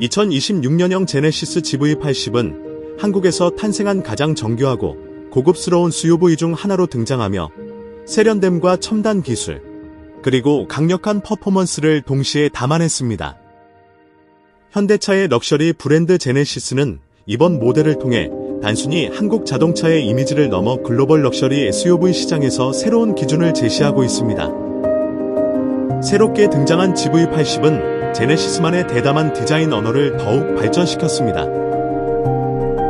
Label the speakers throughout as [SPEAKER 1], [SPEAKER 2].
[SPEAKER 1] (2026년형) 제네시스 GV80은 한국에서 탄생한 가장 정교하고 고급스러운 SUV 중 하나로 등장하며 세련됨과 첨단 기술, 그리고 강력한 퍼포먼스를 동시에 담아냈습니다. 현대차의 럭셔리 브랜드 제네시스는 이번 모델을 통해 단순히 한국 자동차의 이미지를 넘어 글로벌 럭셔리 SUV 시장에서 새로운 기준을 제시하고 있습니다. 새롭게 등장한 GV80은 제네시스만의 대담한 디자인 언어를 더욱 발전시켰습니다.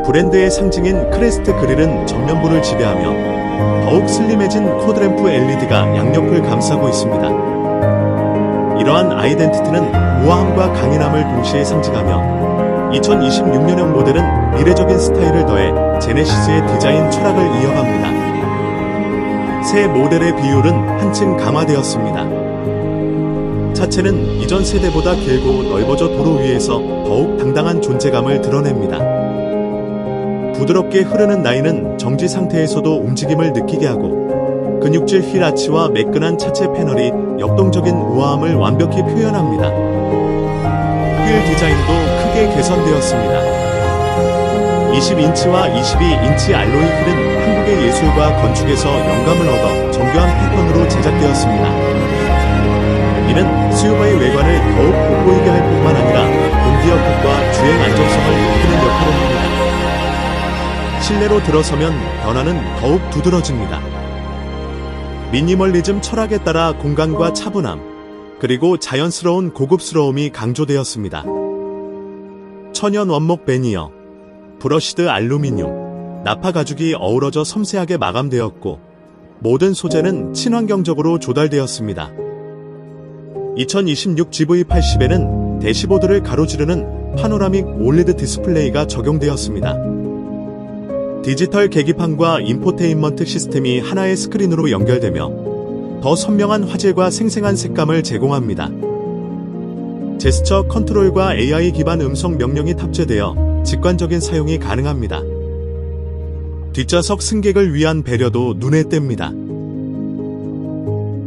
[SPEAKER 1] 브랜드의 상징인 크레스트 그릴은 전면부를 지배하며 더욱 슬림해진 코드램프 LED가 양옆을 감싸고 있습니다. 이러한 아이덴티티는 우아함과 강인함을 동시에 상징하며 2026년형 모델은 미래적인 스타일을 더해 제네시스의 디자인 철학을 이어갑니다. 새 모델의 비율은 한층 강화되었습니다. 차체는 이전 세대보다 길고 넓어져 도로 위에서 더욱 당당한 존재감을 드러냅니다. 부드럽게 흐르는 라인은 정지 상태에서도 움직임을 느끼게 하고 근육질 휠 아치와 매끈한 차체 패널이 역동적인 우아함을 완벽히 표현합니다. 휠 디자인도 크게 개선되었습니다. 20인치와 22인치 알로이 휠은 한국의 예술과 건축에서 영감을 얻어 정교한 패턴으로 제작되었습니다. 이는 수요바의 외관을 더욱 돋보이게 할 뿐만 아니라 공기역학과 주행 안정성을 높이는 역할을 합니다. 실내로 들어서면 변화는 더욱 두드러집니다. 미니멀리즘 철학에 따라 공간과 차분함, 그리고 자연스러운 고급스러움이 강조되었습니다. 천연 원목 베니어, 브러시드 알루미늄, 나파 가죽이 어우러져 섬세하게 마감되었고, 모든 소재는 친환경적으로 조달되었습니다. 2026 GV80에는 대시보드를 가로지르는 파노라믹 올리드 디스플레이가 적용되었습니다. 디지털 계기판과 인포테인먼트 시스템이 하나의 스크린으로 연결되며 더 선명한 화질과 생생한 색감을 제공합니다. 제스처 컨트롤과 AI 기반 음성 명령이 탑재되어 직관적인 사용이 가능합니다. 뒷좌석 승객을 위한 배려도 눈에 띕니다.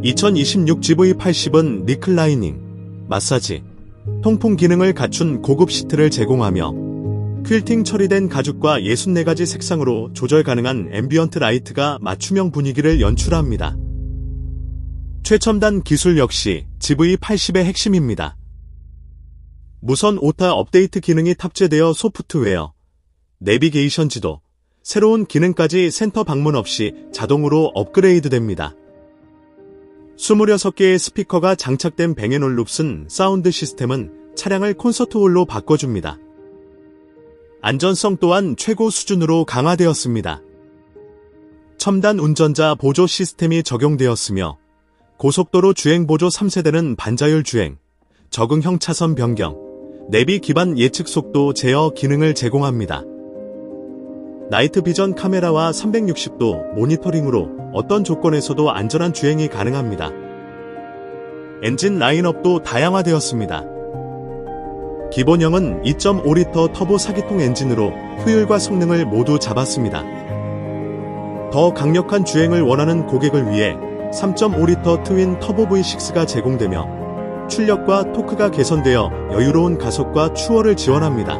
[SPEAKER 1] 2026 GV80은 리클라이닝, 마사지, 통풍 기능을 갖춘 고급 시트를 제공하며 퀼팅 처리된 가죽과 64가지 색상으로 조절 가능한 앰비언트 라이트가 맞춤형 분위기를 연출합니다. 최첨단 기술 역시 GV80의 핵심입니다. 무선 오타 업데이트 기능이 탑재되어 소프트웨어, 내비게이션 지도, 새로운 기능까지 센터 방문 없이 자동으로 업그레이드 됩니다. 26개의 스피커가 장착된 뱅앤올룹슨 사운드 시스템은 차량을 콘서트홀로 바꿔줍니다. 안전성 또한 최고 수준으로 강화되었습니다. 첨단 운전자 보조 시스템이 적용되었으며 고속도로 주행 보조 3세대는 반자율 주행, 적응형 차선 변경, 내비 기반 예측 속도 제어 기능을 제공합니다. 나이트 비전 카메라와 360도 모니터링으로 어떤 조건에서도 안전한 주행이 가능합니다. 엔진 라인업도 다양화되었습니다. 기본형은 2.5리터 터보 4기통 엔진으로 효율과 성능을 모두 잡았습니다. 더 강력한 주행을 원하는 고객을 위해 3.5리터 트윈 터보 V6가 제공되며 출력과 토크가 개선되어 여유로운 가속과 추월을 지원합니다.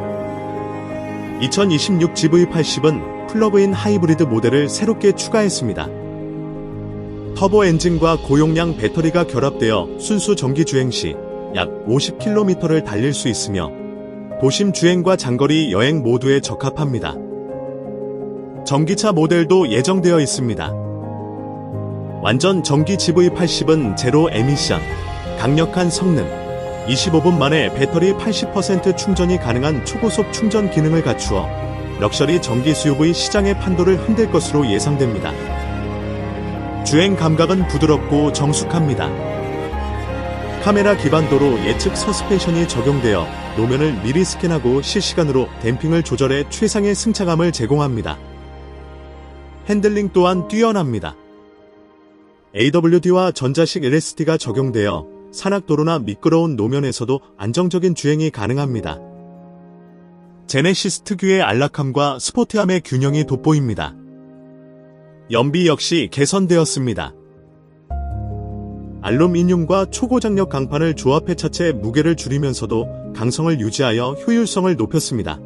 [SPEAKER 1] 2026 GV80은 플러그인 하이브리드 모델을 새롭게 추가했습니다. 터보 엔진과 고용량 배터리가 결합되어 순수 전기 주행 시 약 50km를 달릴 수 있으며 도심 주행과 장거리 여행 모두에 적합합니다. 전기차 모델도 예정되어 있습니다. 완전 전기 GV80은 제로 에미션, 강력한 성능, 25분 만에 배터리 80% 충전이 가능한 초고속 충전 기능을 갖추어 럭셔리 전기 SUV 시장의 판도를 흔들 것으로 예상됩니다. 주행 감각은 부드럽고 정숙합니다. 카메라 기반 도로 예측 서스펜션이 적용되어 노면을 미리 스캔하고 실시간으로 댐핑을 조절해 최상의 승차감을 제공합니다. 핸들링 또한 뛰어납니다. AWD와 전자식 LSD가 적용되어 산악도로나 미끄러운 노면에서도 안정적인 주행이 가능합니다. 제네시스 특유의 안락함과 스포티함의 균형이 돋보입니다. 연비 역시 개선되었습니다. 알루미늄과 초고장력 강판을 조합해 차체 무게를 줄이면서도 강성을 유지하여 효율성을 높였습니다.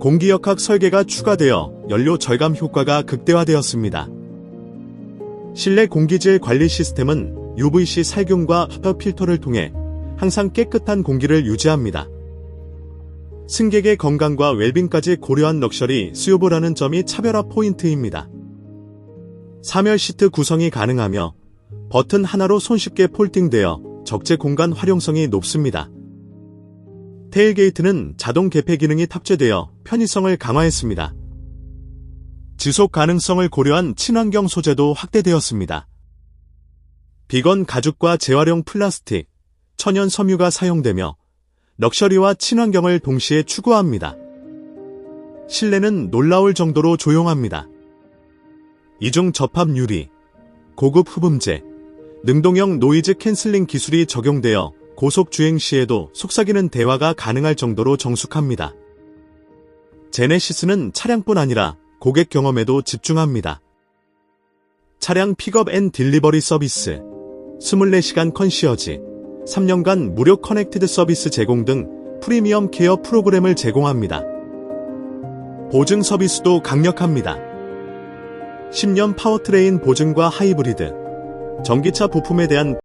[SPEAKER 1] 공기역학 설계가 추가되어 연료 절감 효과가 극대화되었습니다. 실내 공기질 관리 시스템은 UVC 살균과 흡혈 필터를 통해 항상 깨끗한 공기를 유지합니다. 승객의 건강과 웰빙까지 고려한 럭셔리 수요보라는 점이 차별화 포인트입니다. 사멸 시트 구성이 가능하며 버튼 하나로 손쉽게 폴딩되어 적재 공간 활용성이 높습니다. 테일게이트는 자동 개폐 기능이 탑재되어 편의성을 강화했습니다. 지속 가능성을 고려한 친환경 소재도 확대되었습니다. 비건 가죽과 재활용 플라스틱, 천연 섬유가 사용되며 럭셔리와 친환경을 동시에 추구합니다. 실내는 놀라울 정도로 조용합니다. 이중 접합 유리, 고급 흡음재, 능동형 노이즈 캔슬링 기술이 적용되어 고속 주행 시에도 속삭이는 대화가 가능할 정도로 정숙합니다. 제네시스는 차량뿐 아니라 고객 경험에도 집중합니다. 차량 픽업 앤 딜리버리 서비스, 24시간 컨시어지, 3년간 무료 커넥티드 서비스 제공 등 프리미엄 케어 프로그램을 제공합니다. 보증 서비스도 강력합니다. 10년 파워트레인 보증과 하이브리드, 전기차 부품에 대한